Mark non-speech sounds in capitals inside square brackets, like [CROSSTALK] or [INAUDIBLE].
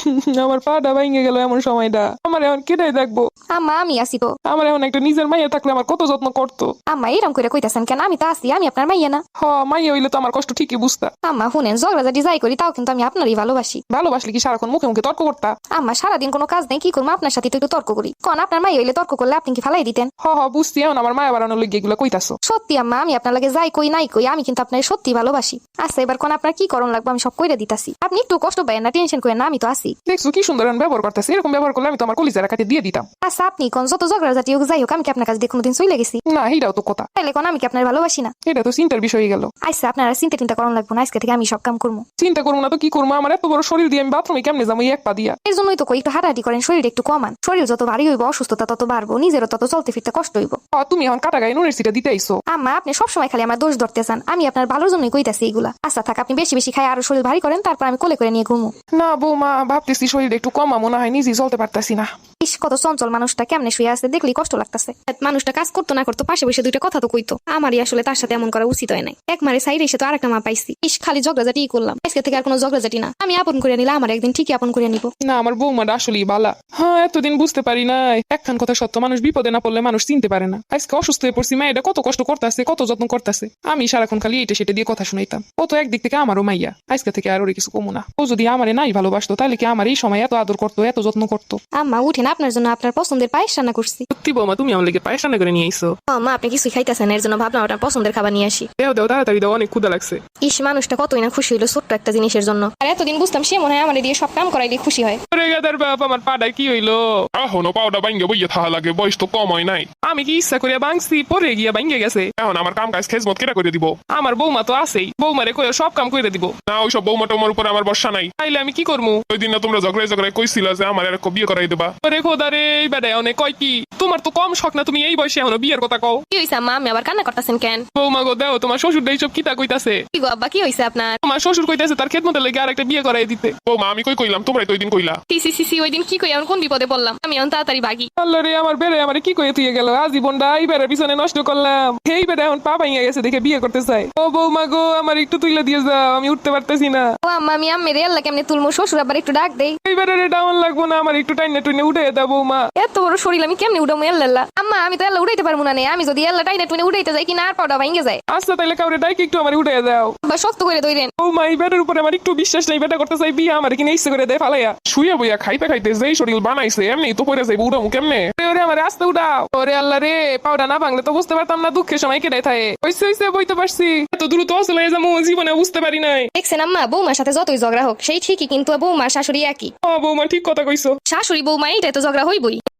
[LAUGHS] আমার পাটা ভেঙে গেল এমন সময়টা। আমার এখন কেটাই দেখব? আম্মা আমি আসি তো। আমার এখন একটা নিজের মাইয়া থাকলে আমার কত যত্ন করতো? আম্মা এরম করে কইতাছেন কেন? আমি তো আসি আমি আপনার মাইয়া না। হ মাইয়া হইলে তো আমার কষ্ট ঠিকই বুঝতা। আম্মা শুনেন ঝগড়াঝাটি যাই করি তাও কিন্তু আমি আপনারই ভালোবাসি। ভালোবাসলে কি সারাক্ষণ মুখে মুখে তর্ক করতা? আম্মা সারাদিন কোনো কাজ নেই কি করব? আপনার সাথে তো একটু তর্ক করি। কোন আপনার মাই হইলে তর্ক করলে আপনি কি ফালাই দিতেন? হ হ বুঝছি এখন আমার মায়া বাড়ানোর লেগে এগুলো কইতাছো। সত্যি আম্মা আমি আপনার লাগে যাই কই নাই কই আমি কিন্তু আপনার সত্যি ভালোবাসি। আচ্ছা এবার কোন আপনার কি করণ লাগবে? আমি সব কইরা দিতাছি। আপনি একটু কষ্ট পাইয়েন না টেনশন করেন না আমি তো আসি দেখছ কি সুন্দর ব্যবহার করতেছে এরকম ব্যবহার করলে আমি তো আমার কলিজারা কাটে দিয়ে দিতাম। আচ্ছা আপনি কোন যত ঝগড়াঝাটি হোক যাই হোক আমি কি আপনার কাছে দিয়ে কোনোদিন চলে গেছি? না এইটাও তো কথা। তাইলে কোন আমি কি আপনার ভালোবাসি না? এটা তো চিন্তার বিষয় হয়ে গেল। আচ্ছা আপনার চিন্তা টিন্তা করণ লাগবে না আজকে থেকে আমি সব কাম করব। চিন্তা করব না তো কি করব? আমার এত বড় শরীর দিয়ে আমি বাথরুমে কেমনে যাব এক পা দিয়া? এর জন্যই তো কই একটু হাঁটাহাঁটি করেন শরীর একটু কমান শরীর যত ভারী হইব অসুস্থতা তত বাড়বো নিজেরও তত চলতে ফিরতে কষ্ট হইব। তুমি এখন কাটা গায়ে নুনের সিটা দিতে আইসো। আম্মা আপনি সবসময় খালি আমার দোষ ধরতে চান। আমি আপনার ভালোর জন্যই কইতাছি এগুলা আচ্ছা থাক আপনি বেশি বেশি খাই আরও শরীর ভারী করেন তারপর আমি কোলে করে নিয়ে ঘুমু। না বৌমা ভাবতেছি শরীর একটু কমা মনে হয় নিজেই চলতে পারতাছি না। ইস কত চঞ্চল মানুষটা কেমনে শুয়ে আছে দেখলেই কষ্ট লাগতেছে। মানুষটা কাজ করতো না করতো পাশে বসে দুইটা কথা তো কইতো। আমারই আসলে তার সাথে এমন করা উচিত হয় নাই। এক মারে সাইড এসে তো আরেকটা মা পাইছি। ইস খালি ঝগড়াঝাটি করলাম। আজকে থেকে আর কোনো ঝগড়াঝাটি না। আমি আপন করে নিলে আমার একদিন ঠিকই আপন করে নিব। না আমার বৌমাটা আসলেই বালা। হ্যাঁ এতদিন বুঝতে পারি নাই। একখান কথা সত্য মানুষ বিপদে না পড়লে মানুষ চিনতে পারে না। আজকে অসুস্থ হয়ে পড়ছি মায়েরা কত কষ্ট করতেছে কত যত্ন করতেছে। আমি সারাক্ষণ খালি এটা সেটা দিয়ে কথা শুনাইতাম। ও তো একদিক থেকে আমারও মাইয়া। আজকে থেকে আর ওরে কিছু কমু না। ও যদি আমারে নাই ভালোবাসতো তাহলে কি আমার এই সময় এত আদর করতো এত যত্ন করতো? আম্মা উঠেন আপনার জন্য আপনার পছন্দের পায়েস রান্না করছি। সত্যি বৌমা তুমি আমার লেগে পায়সানা করে নিয়ে আইসো। মা আপনি কিছু খাইতেছেন এর জন্য ভাবলাম আপনার পছন্দের খাবার নিয়ে আসি। দেও দেও তাড়াতাড়ি দাও অনেক ক্ষুদা লাগছে। ইস মানুষটা কতই না খুশি হইল ছোট্ট একটা জিনিসের জন্য। আর এতদিন বুঝতাম সে মনে হয় আমার দিয়ে সব কাম করাইলে খুশি হয়। ওরে গাদার বাপ আমার পাটা কি হইল? এখনও পাউডা ভাঙ্গে বইয়ে থাকা লাগে বয়স তো কম হয় নাই। আমি কি ইচ্ছা করিয়া বাংছি পরে গিয়া ভাঙ্গে গেছে। এখন আমার কাম কাজ খেজমত কেটা করে দিব। আমার বৌমা তো আছেই বৌমারে কয়ে সব কাম করে দিব। না ওইসব বৌমা টৌমার উপরে আমার বর্ষা নাই। তাইলে আমি কি করব ওই দিন না তোমরা ঝগড়ায় ঝগড়ায় কইছিলা যে আমার এরকম বিয়ে করাই দেবা। ওরে খোদা রে অনেক কয় কি? তোমার তো কম শখ না তুমি এই বয়সে এখনও বিয়ের কথা কও। কি হইছে আম্মা? আমি আবার কান্না করতেছেন কেন? বৌমা গো দেও তোমার শ্বশুর এইসব কিতা কইতাছে? কি গো আব্বা কি হইছে আপনার? তোমার শ্বশুর কইতাছে তার খেদমতে লেগে আর একটা বিয়ে করাই দিতে। বৌমা আমি কই কইলাম? তোমরাই তো ওই দিন কইলা। সি সি সি সি ওই দিন কি কই? এখন কোন বিপদে পড়লাম? আমি এখন তাড়াতাড়ি ভাগি আল্লাহ রে আমার বেড়ে আমার কি তুই গেল? আজীবনটা এই পিছনে নষ্ট করলাম। এই বেড়ে এখন পা ভাইয়া গেছে দেখে বিয়ে করতে চাই। ও বৌমা গো আমার একটু তুইলা দিয়ে যাও আমি উঠতে পারতেছি না। ও আম্মা আমি আম্মের আল্লাহ কেমনে তুলমু? শ্বশুর আবার একটু ডাক দেই। এই বেড়ে ডাউন লাগবো না আমার একটু টাইনে টুইনে উঠে দাও বৌমা এত বড় শরীর আমি কেমনে উঠামু আল্লাহ আম্মা আমি তো আল্লাহ উঠাইতে পারব না নে। আমি যদি আল্লাহ টাইনে টুনে উঠাইতে যাই কিনা আর পাউডা ভাঙ্গে যায়? আচ্ছা তাইলে কাউরে ডাইকে একটু আমার উঠে দাও। বা শক্ত করে দইরেন বৌমা এই বেড়ের উপরে আমার একটু বিশ্বাস নেই বেটা করতে চাই বিয়ে আমার কিনে ইচ্ছে করে দেয় ফালাইয়া। শুয়ে বইয়া খাইতে খাইতে যেই শরীর বানাইছে এমনি তো পড়ে যাইব উড়ামু কেমনে? ওরে আমার আস্তে উঠাও ওরে আল্লাহ রে পাউডা না ভাঙলে তো বুঝতে পারতাম না দুঃখের সময় কেটে থাকে। ওইসে ওইসে বইতে পারছি। এত দ্রুত আসলে যাব জীবনে বুঝতে পারি নাই। দেখছেন আম্মা বৌমার সাথে যতই ঝগড়া হোক সেই ঠিকই কিন্তু বৌমা শাশুড়ি একই। ও বৌমা ঠিক কথা কইছো। শাশুড়ি বৌমা এইটাই তো ঝগড়া হইবই